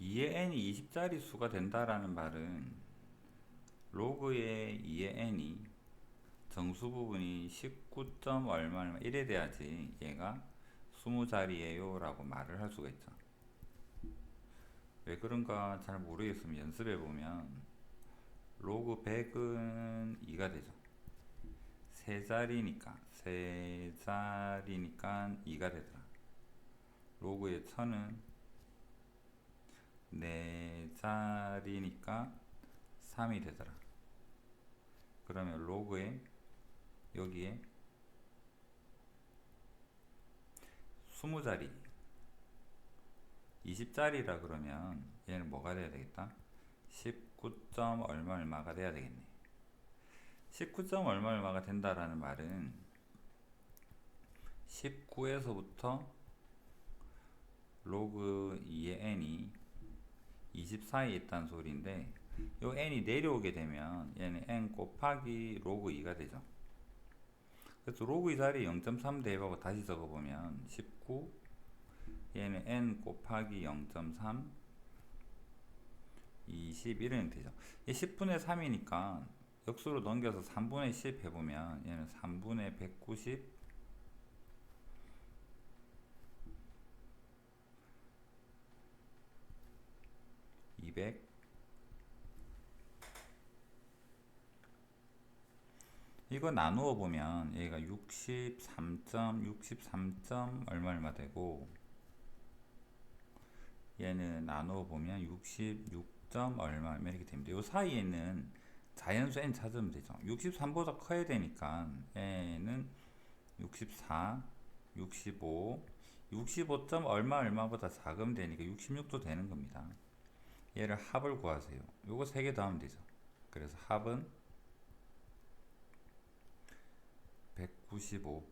2의 n이 20짜리 수가 된다라는 말은 로그의 2의 n이 정수 부분이 19. 점 얼마 얼마 이래 돼야지 얘가 20자리예요 라고 말을 할 수가 있죠 왜 그런가 잘 모르겠으면 연습해 보면 로그 100은 2가 되죠 세 자리니까 세 자리니까 2가 되더라 로그의 1000은 네 자리니까 3이 되더라 그러면 로그에 여기에 20자리 20자리라 그러면 얘는 뭐가 돼야 되겠다 19. 점 얼마 얼마가 돼야 되겠네 19. 점 얼마 얼마가 된다라는 말은 19에서부터 로그 2의 n이 24에 있다는 소리인데 요 n이 내려오게 되면 얘는 n 곱하기 로그 2가 되죠. 그래서 로그 2 자리에 0.3 대입하고 다시 적어보면 19 얘는 n 곱하기 0.3 21은 되죠. 이 10분의 3이니까 역수로 넘겨서 3분의 10 해보면 얘는 3분의 190 200 이거 나누어 보면 얘가 63점 63점 얼마 얼마 되고 얘는 나누어 보면 66점 얼마 얼마 이렇게 됩니다. 요 사이에는 자연수 n 찾으면 되죠. 63보다 커야 되니까 얘는 64, 65, 65점 얼마 얼마보다 작으면 되니까 66도 되는 겁니다. 얘를 합을 구하세요. 요거 세 개 더하면 되죠. 그래서 합은 195